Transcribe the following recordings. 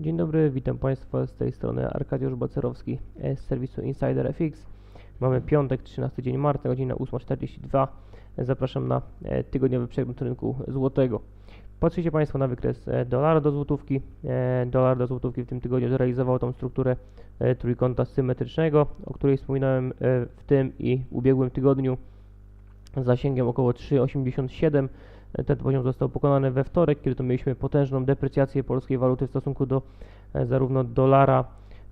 Dzień dobry, witam Państwa z tej strony Arkadiusz Bacerowski z serwisu Insider FX. Mamy piątek, 13 dzień marca, godzina 8.42. Zapraszam na e, tygodniowy przegląd rynku złotego. Patrzycie Państwo na wykres e, dolara do złotówki. E, Dolar do złotówki w tym tygodniu zrealizował tą strukturę trójkąta symetrycznego, o której wspominałem w tym i ubiegłym tygodniu z zasięgiem około 3,87. Ten poziom został pokonany we wtorek, kiedy to mieliśmy potężną deprecjację polskiej waluty w stosunku do e, zarówno dolara,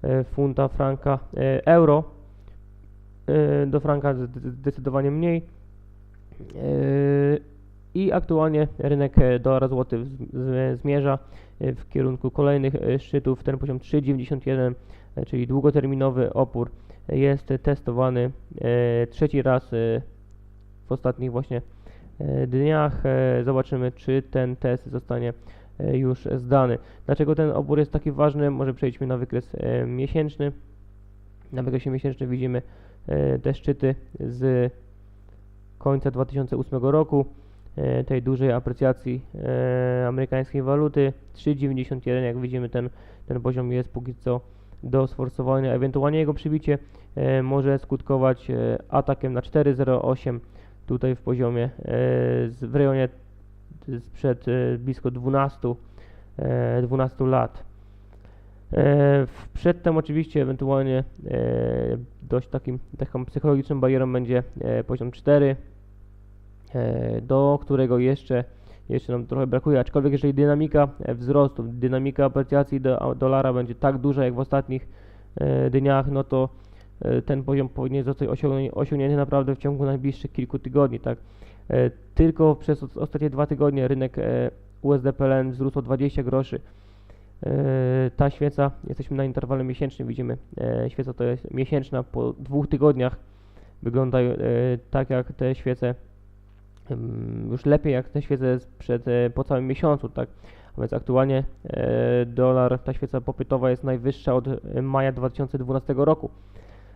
e, funta, franka, e, euro. Do franka zde- zdecydowanie mniej. I aktualnie rynek dolara złoty zmierza w kierunku kolejnych szczytów. Ten poziom 3,91, e, czyli długoterminowy opór, jest testowany trzeci raz w ostatnich właśnie dniach. E, Zobaczymy, czy ten test zostanie e, już zdany. Dlaczego ten opór jest taki ważny? Może przejdźmy na wykres e, miesięczny. Na wykresie miesięcznym widzimy e, te szczyty z końca 2008 roku, e, tej dużej aprecjacji e, amerykańskiej waluty. 3,91, jak widzimy, ten, ten poziom jest póki co do sforsowania. Ewentualnie jego przybicie e, może skutkować e, atakiem na 4,08 tutaj w poziomie e, w rejonie sprzed e, blisko 12, e, 12 lat. E, w- Przedtem oczywiście ewentualnie dość takim, taką psychologiczną barierą będzie poziom 4, e, do którego jeszcze, jeszcze nam trochę brakuje, aczkolwiek jeżeli dynamika wzrostu, dynamika aprecjacji do, dolara będzie tak duża jak w ostatnich dniach, no to ten poziom powinien zostać osiągnię- osiągnięty naprawdę w ciągu najbliższych kilku tygodni, tak. E, Tylko przez os- ostatnie dwa tygodnie rynek e, USD PLN wzrósł o 20 groszy. E, Ta świeca, jesteśmy na interwale miesięcznym, widzimy, e, świeca to jest miesięczna po dwóch tygodniach. Wyglądają e, tak jak te świece, już lepiej jak te świece sprzed, e, po całym miesiącu, tak. A więc aktualnie e, dolar, ta świeca popytowa jest najwyższa od e, maja 2012 roku.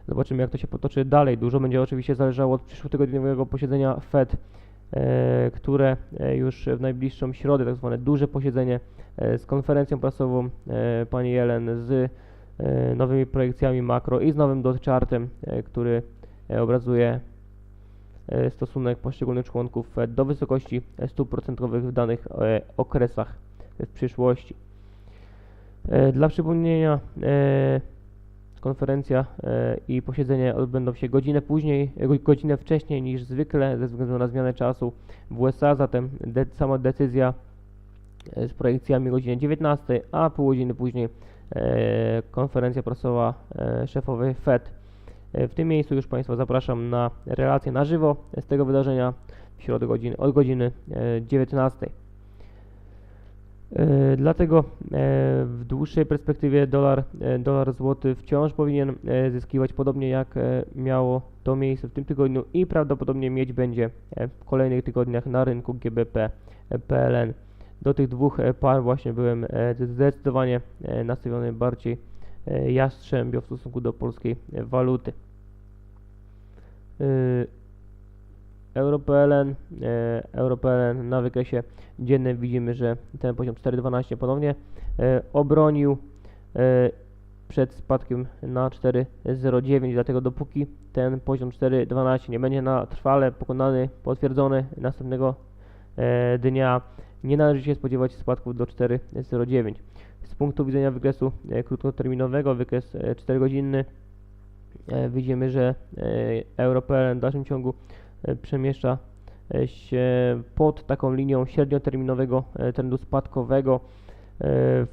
Zobaczymy jak to się potoczy dalej. Dużo będzie oczywiście zależało od przyszłotygodniowego posiedzenia Fed, e, które e, już w najbliższą środę, tak zwane duże posiedzenie e, z konferencją prasową pani Jelen, z nowymi projekcjami makro i z nowym dot który obrazuje stosunek poszczególnych członków Fed do wysokości stóp procentowych w danych okresach w przyszłości. Dla przypomnienia, konferencja e, i posiedzenie odbędą się godzinę później, go- godzinę wcześniej niż zwykle ze względu na zmianę czasu w USA, zatem de sama decyzja e, z projekcjami o godzinie 19, a pół godziny później e, konferencja prasowa szefowej Fed. W tym miejscu już Państwa zapraszam na relację na żywo z tego wydarzenia w środę godziny, od godziny e, 19. E, Dlatego e, w dłuższej perspektywie dolar, e, dolar złoty wciąż powinien zyskiwać podobnie jak miało to miejsce w tym tygodniu i prawdopodobnie mieć będzie w kolejnych tygodniach na rynku GBP PLN. Do tych dwóch par właśnie byłem zdecydowanie nastawiony bardziej jastrzębio w stosunku do polskiej waluty. EuroPLN, e, EuroPLN na wykresie dziennym widzimy, że ten poziom 4,12 ponownie e, obronił e, przed spadkiem na 4,09, dlatego dopóki ten poziom 4,12 nie będzie na trwale pokonany, potwierdzony następnego dnia, nie należy się spodziewać spadków do 4,09. Z punktu widzenia wykresu krótkoterminowego, wykres e, 4-godzinny, e, widzimy, że EuroPLN w dalszym ciągu przemieszcza e, się pod taką linią średnioterminowego e, trendu spadkowego, e,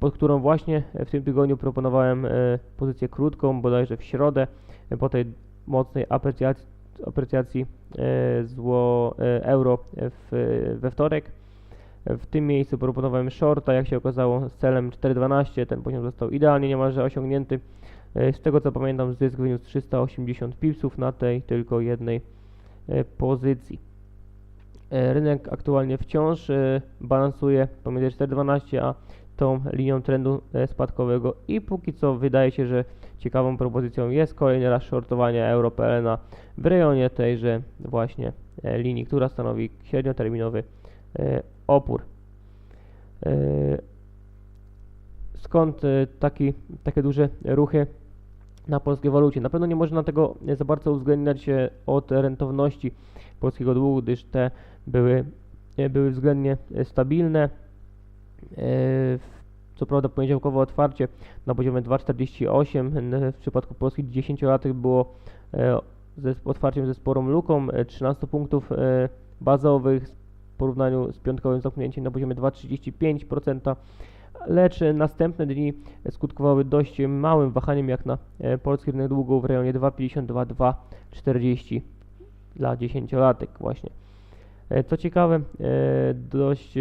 pod którą właśnie w tym tygodniu proponowałem e, pozycję krótką, bodajże w środę, e, po tej mocnej aprecjacji, aprecjacji e, zło e, euro w, we wtorek. W tym miejscu proponowałem shorta, jak się okazało, z celem 4,12. Ten poziom został idealnie niemalże osiągnięty. E, Z tego co pamiętam, zysk wyniósł 380 pipsów na tej tylko jednej e, pozycji. E, Rynek aktualnie wciąż e, balansuje pomiędzy 4,12 a tą linią trendu e, spadkowego i póki co wydaje się, że ciekawą propozycją jest kolejny raz shortowanie euro PLN w rejonie tejże właśnie e, linii, która stanowi średnioterminowy e, opór. E, skąd e, taki, takie duże ruchy na polskiej walucie? Na pewno nie można tego za bardzo uwzględniać e, od rentowności polskiego długu, gdyż te były, e, były względnie e, stabilne. Co prawda poniedziałkowe otwarcie na poziomie 2,48, n- w przypadku polskich 10-latek było e, ze otwarciem ze sporą luką, e, 13 punktów bazowych w porównaniu z piątkowym zamknięciem na poziomie 2,35%, lecz następne dni skutkowały dość małym wahaniem jak na e, polski rynek długu w rejonie 2,52-2,40 dla 10-latek właśnie. E, Co ciekawe, e, dość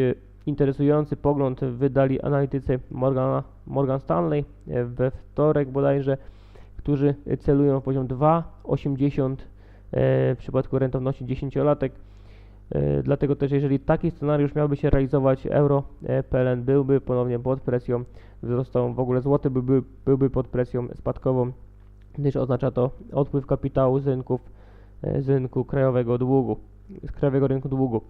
interesujący pogląd wydali analitycy Morgana, Morgan Stanley we wtorek bodajże, którzy celują w poziom 2,80 e, w przypadku rentowności 10-latek. E, Dlatego też jeżeli taki scenariusz miałby się realizować, euro e, PLN byłby ponownie pod presją wzrostową, w ogóle złoty byłby, byłby pod presją spadkową, gdyż oznacza to odpływ kapitału z rynków, e, z rynku krajowego długu, z krajowego rynku długu.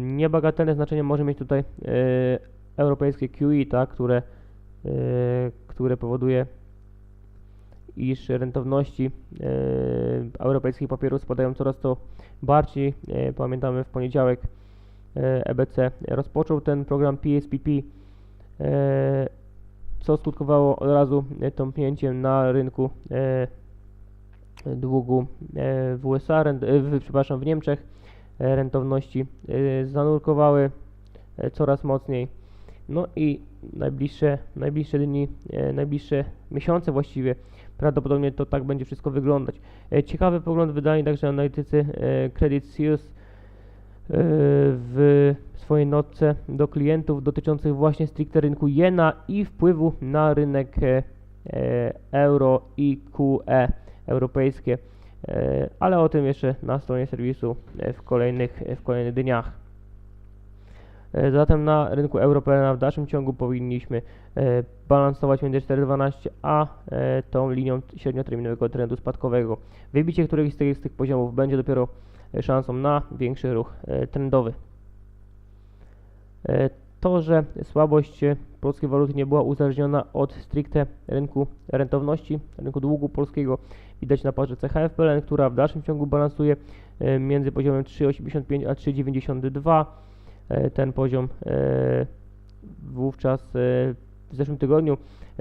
Niebagatelne znaczenie może mieć tutaj europejskie QE, tak, które, które powoduje, iż rentowności yy, europejskich papierów spadają coraz to bardziej. Yy, Pamiętamy w poniedziałek EBC rozpoczął ten program PSPP, co skutkowało od razu tąpnięciem na rynku długu w USA, w, przepraszam, w Niemczech e, rentowności e, zanurkowały e, coraz mocniej. No i najbliższe, najbliższe dni, e, najbliższe miesiące właściwie prawdopodobnie to tak będzie wszystko wyglądać. E, Ciekawy pogląd wydali także analitycy e, Credit Suisse e, w swojej notce do klientów dotyczących właśnie stricte rynku jena i wpływu na rynek euro i QE europejskie. Ale o tym jeszcze na stronie serwisu w kolejnych, w kolejnych dniach. E, Zatem na rynku europejskim w dalszym ciągu powinniśmy e, balansować między 4,12 a e, tą linią średnioterminowego trendu spadkowego. Wybicie któregoś z tych, z tych poziomów będzie dopiero szansą na większy ruch trendowy. To, że słabość polskiej waluty nie była uzależniona od stricte rynku rentowności, rynku długu polskiego, widać na parze CHF PLN, która w dalszym ciągu balansuje między poziomem 3,85 a 3,92. E, Ten poziom e, wówczas e, w zeszłym tygodniu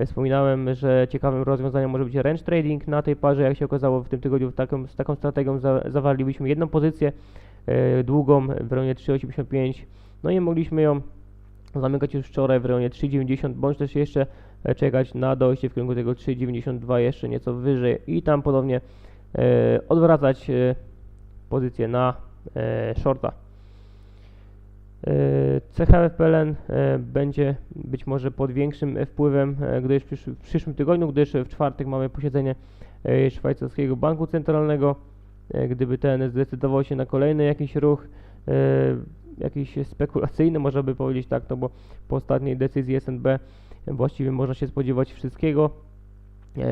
wspominałem, że ciekawym rozwiązaniem może być range trading na tej parze. Jak się okazało w tym tygodniu taką, z taką strategią za, jedną pozycję długą w rejonie 3,85 no i mogliśmy ją zamykać już wczoraj w rejonie 3,90 bądź też jeszcze czekać na dojście w kierunku tego 3,92 jeszcze nieco wyżej i tam ponownie e, odwracać pozycję na shorta. E, CHF PLN e, będzie być może pod większym wpływem, e, gdyż w, przysz- w przyszłym tygodniu, gdyż w czwartek mamy posiedzenie szwajcarskiego banku centralnego. Gdyby ten zdecydował się na kolejny jakiś ruch, jakiś spekulacyjny, można by powiedzieć tak, no bo po ostatniej decyzji SNB właściwie można się spodziewać wszystkiego.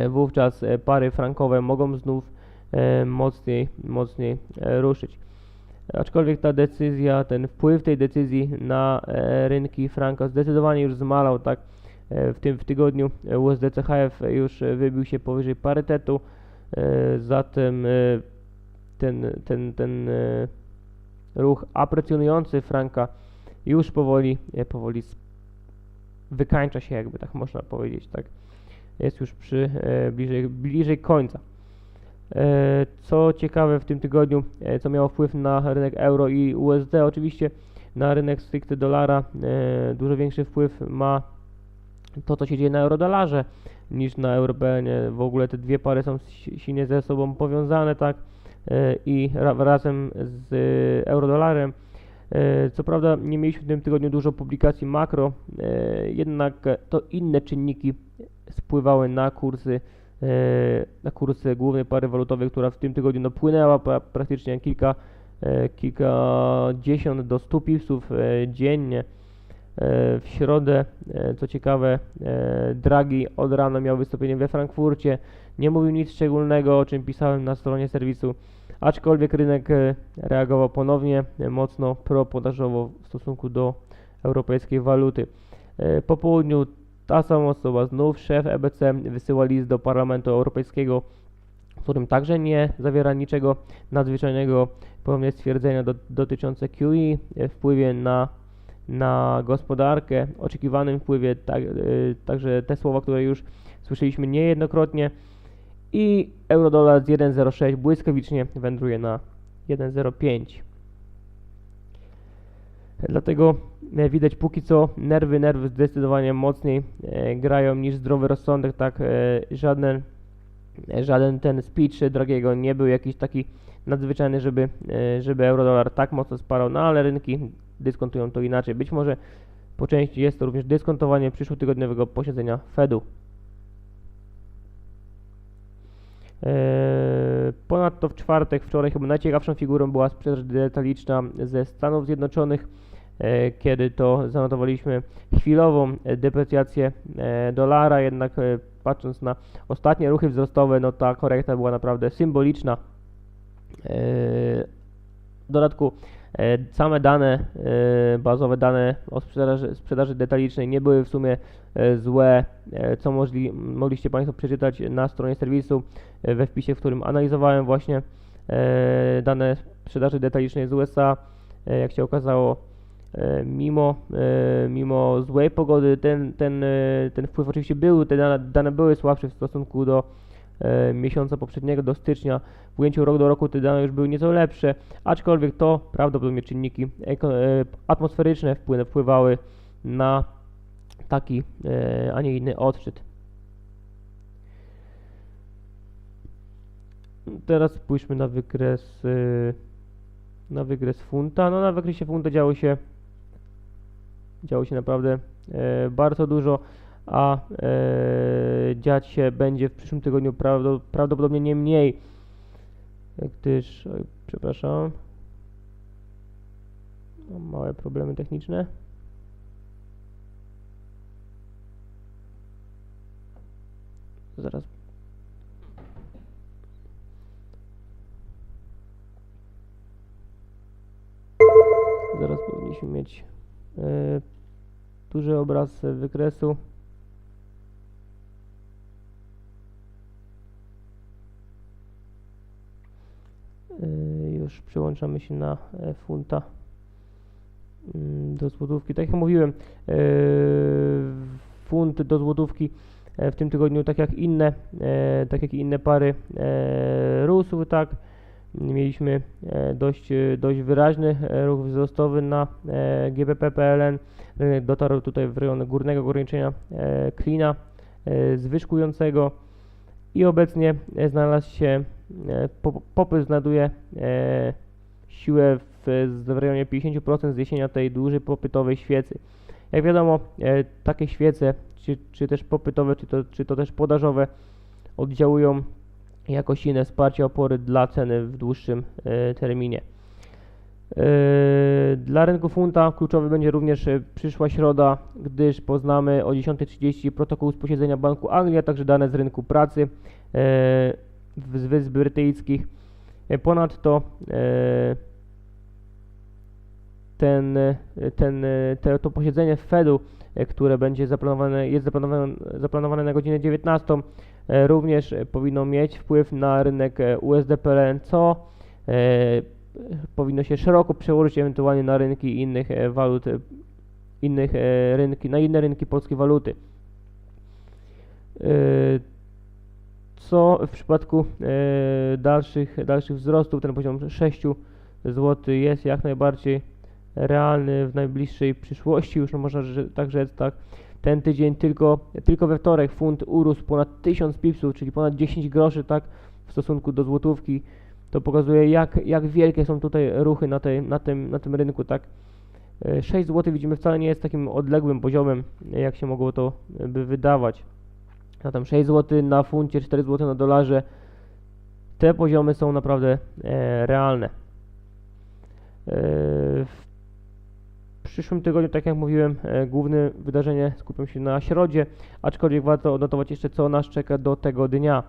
Wówczas pary frankowe mogą znów mocniej, mocniej ruszyć. Aczkolwiek ta decyzja, ten wpływ tej decyzji na e, rynki franka zdecydowanie już zmalał, tak? E, w tym w tygodniu e, USD CHF już wybił się powyżej parytetu, e, zatem ten, ten, ten ruch aprecjonujący franka już powoli, powoli wykańcza się, jakby tak można powiedzieć, tak? Jest już przy bliżej, bliżej końca. E, Co ciekawe w tym tygodniu, e, co miało wpływ na rynek euro i USD, oczywiście na rynek stricte dolara e, dużo większy wpływ ma to, co się dzieje na eurodolarze niż na europenie. W ogóle te dwie pary są si- silnie ze sobą powiązane, tak? I ra razem z eurodolarem. Co prawda nie mieliśmy w tym tygodniu dużo publikacji makro, jednak to inne czynniki spływały na kursy na kursy głównej pary walutowej, która w tym tygodniu no, płynęła pra, praktycznie kilka, e, kilkadziesiąt do 100 pipsów e, dziennie. E, W środę, e, co ciekawe, e, Draghi od rana miał wystąpienie we Frankfurcie. Nie mówił nic szczególnego, o czym pisałem na stronie serwisu, aczkolwiek rynek e, reagował ponownie e, mocno propodażowo w stosunku do europejskiej waluty. E, Po południu ta sama osoba, znów szef EBC, wysyła list do Parlamentu Europejskiego, w którym także nie zawiera niczego nadzwyczajnego, ponownie stwierdzenia do, dotyczące QE, wpływie na, na gospodarkę, oczekiwanym wpływie, tak, e, także te słowa, które już słyszeliśmy niejednokrotnie i euro-dolar z 1,06 błyskawicznie wędruje na 1,05. Dlatego e, widać póki co nerwy, nerwy zdecydowanie mocniej e, grają niż zdrowy rozsądek, tak e, żaden, żaden ten speech Dragiego nie był jakiś taki nadzwyczajny, żeby, żeby euro-dolar tak mocno sparał, no ale rynki dyskontują to inaczej. Być może po części jest to również dyskontowanie przyszłotygodniowego posiedzenia Fedu. Ponadto w czwartek, wczoraj chyba najciekawszą figurą była sprzedaż detaliczna ze Stanów Zjednoczonych, kiedy to zanotowaliśmy chwilową e, deprecjację e, dolara, jednak e, patrząc na ostatnie ruchy wzrostowe, no ta korekta była naprawdę symboliczna. E, W dodatku e, same dane, e, bazowe dane o sprzedaży, sprzedaży detalicznej nie były w sumie e, złe, e, co możli, mogliście Państwo przeczytać na stronie serwisu e, we wpisie, w którym analizowałem właśnie e, dane sprzedaży detalicznej z USA. E, Jak się okazało, e, mimo, e, mimo złej pogody, ten, ten, e, ten wpływ oczywiście był, te dane, dane były słabsze w stosunku do e, miesiąca poprzedniego, do stycznia. W ujęciu rok do roku te dane już były nieco lepsze, aczkolwiek to prawdopodobnie czynniki e, atmosferyczne wpływ, wpływały na taki, e, a nie inny odczyt. Teraz spójrzmy na wykres, na wykres funta. No na wykresie funta działo się, działo się naprawdę e, bardzo dużo, a e, dziać się będzie w przyszłym tygodniu prawdo, prawdopodobnie nie mniej, gdyż, oj, przepraszam, mam małe problemy techniczne. Zaraz Zaraz powinniśmy mieć e, duży obraz wykresu. E, już przełączamy się na e, funta mm, do złotówki. Tak jak mówiłem, e, funt do złotówki e, w tym tygodniu, tak jak inne, e, tak jak inne pary, rósł, tak. Mieliśmy e, dość, e, dość wyraźny e, ruch wzrostowy na GBP PLN. Rynek dotarł tutaj w rejon górnego ograniczenia klina zwyżkującego i obecnie znalazł się, po- popyt znajduje siłę w, w rejonie 50% zniesienia tej dłużej popytowej świecy. Jak wiadomo, takie świece, czy, czy też popytowe, czy to, czy to też podażowe, oddziałują jako silne wsparcie opory dla ceny w dłuższym e, terminie. E, Dla rynku funta kluczowy będzie również e, przyszła środa, gdyż poznamy o 10.30 protokół z posiedzenia Banku Anglii, a także dane z rynku pracy z Wysp Brytyjskich. Ponadto ten, ten, te, to posiedzenie Fedu, które będzie zaplanowane, jest zaplanowane, zaplanowane na godzinę 19, e, również e, powinno mieć wpływ na rynek e, USD-PLN, co e, powinno się szeroko przełożyć ewentualnie na rynki innych e, walut, e, innych e, rynki, na inne rynki polskiej waluty. E, Co w przypadku e, dalszych, dalszych wzrostów, ten poziom 6 zł jest jak najbardziej realny w najbliższej przyszłości, już można tak rzec, tak. Ten tydzień tylko, tylko we wtorek funt urósł ponad 1000 pipsów, czyli ponad 10 groszy, tak, w stosunku do złotówki. To pokazuje, jak, jak wielkie są tutaj ruchy na, tej, na, tym, na tym rynku, tak. E, 6 zł widzimy wcale nie jest takim odległym poziomem, e, jak się mogło to e, by wydawać. Zatem 6 zł na funcie, 4 zł na dolarze. Te poziomy są naprawdę e, realne. E, przyszłym tygodniu, tak jak mówiłem, e, główne wydarzenie skupią się na środzie, aczkolwiek warto odnotować jeszcze, co nas czeka do tego dnia.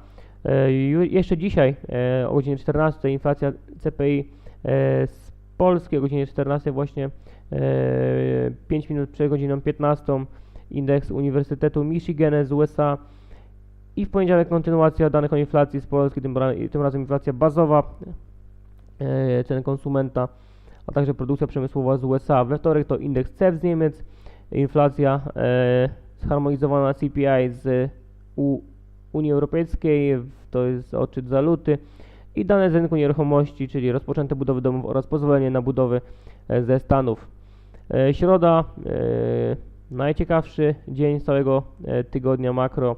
E, jeszcze dzisiaj e, o godzinie 14 inflacja CPI z Polski o godzinie 14 właśnie e, 5 minut przed godziną 15 indeks Uniwersytetu Michigan z USA. I w poniedziałek kontynuacja danych o inflacji z Polski, tym, tym razem inflacja bazowa, cen konsumenta, a także produkcja przemysłowa z USA. We wtorek to indeks CEP z Niemiec, inflacja e, zharmonizowana CPI z U Unii Europejskiej, to jest odczyt za luty i dane z rynku nieruchomości, czyli rozpoczęte budowy domów oraz pozwolenie na budowy e, ze Stanów. E, Środa, e, najciekawszy dzień z całego e, tygodnia makro,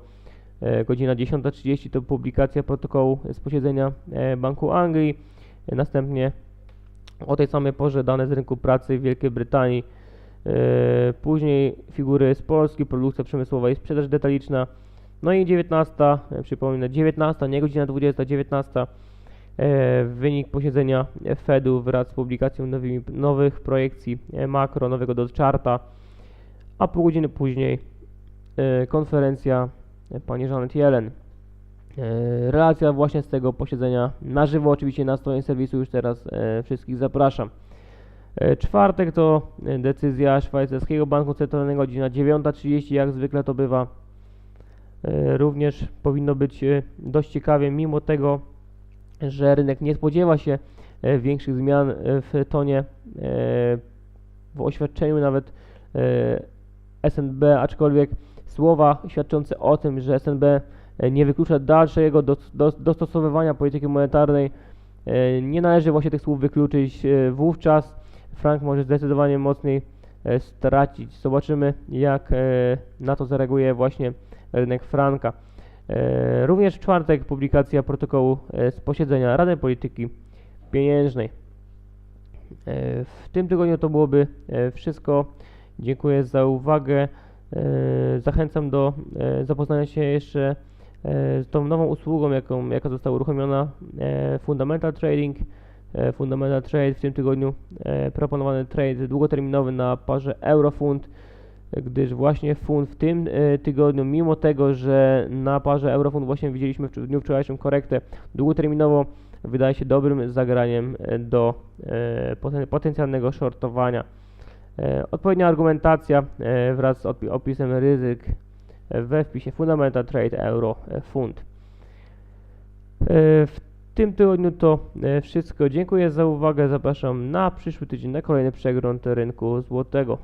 e, godzina 10.30 to publikacja protokołu z posiedzenia e, Banku Anglii, E, następnie o tej samej porze dane z rynku pracy w Wielkiej Brytanii, e, później figury z Polski, produkcja przemysłowa i sprzedaż detaliczna, no i 19, e, przypomnę, 19, nie godzina 20, 19, e, wynik posiedzenia Fedu wraz z publikacją nowymi, nowych projekcji makro, nowego dot charta, a pół godziny później konferencja pani Janet Yellen. E, Relacja właśnie z tego posiedzenia na żywo, oczywiście na stronie serwisu już teraz e, wszystkich zapraszam. E, Czwartek to decyzja szwajcarskiego banku centralnego, godzina 9.30, jak zwykle to bywa. Również powinno być dość ciekawie, mimo tego, że rynek nie spodziewa się większych zmian w tonie, w oświadczeniu nawet SNB, aczkolwiek słowa świadczące o tym, że SNB nie wyklucza dalszego dos, dos, dostosowywania polityki monetarnej, e, nie należy właśnie tych słów wykluczyć. E, Wówczas frank może zdecydowanie mocniej e, stracić. Zobaczymy, jak e, na to zareaguje właśnie rynek franka. E, Również w czwartek publikacja protokołu e, z posiedzenia Rady Polityki Pieniężnej. E, W tym tygodniu to byłoby e, wszystko. Dziękuję za uwagę. E, Zachęcam do e, zapoznania się jeszcze e, tą nową usługą, jaką, jaka została uruchomiona e, Fundamental Trading. E, Fundamental Trade w tym tygodniu e, proponowany trade długoterminowy na parze Eurofund, e, gdyż właśnie fund w tym e, tygodniu, mimo tego, że na parze Eurofund właśnie widzieliśmy w dniu wczorajszym korektę długoterminowo, wydaje się dobrym zagraniem e, do e, poten- potencjalnego shortowania. E, Odpowiednia argumentacja e, wraz z opisem ryzyk e, we wpisie Fundamental Trade Euro e, Fund. E, W tym tygodniu to e, wszystko. Dziękuję za uwagę. Zapraszam na przyszły tydzień na kolejny przegląd rynku złotego.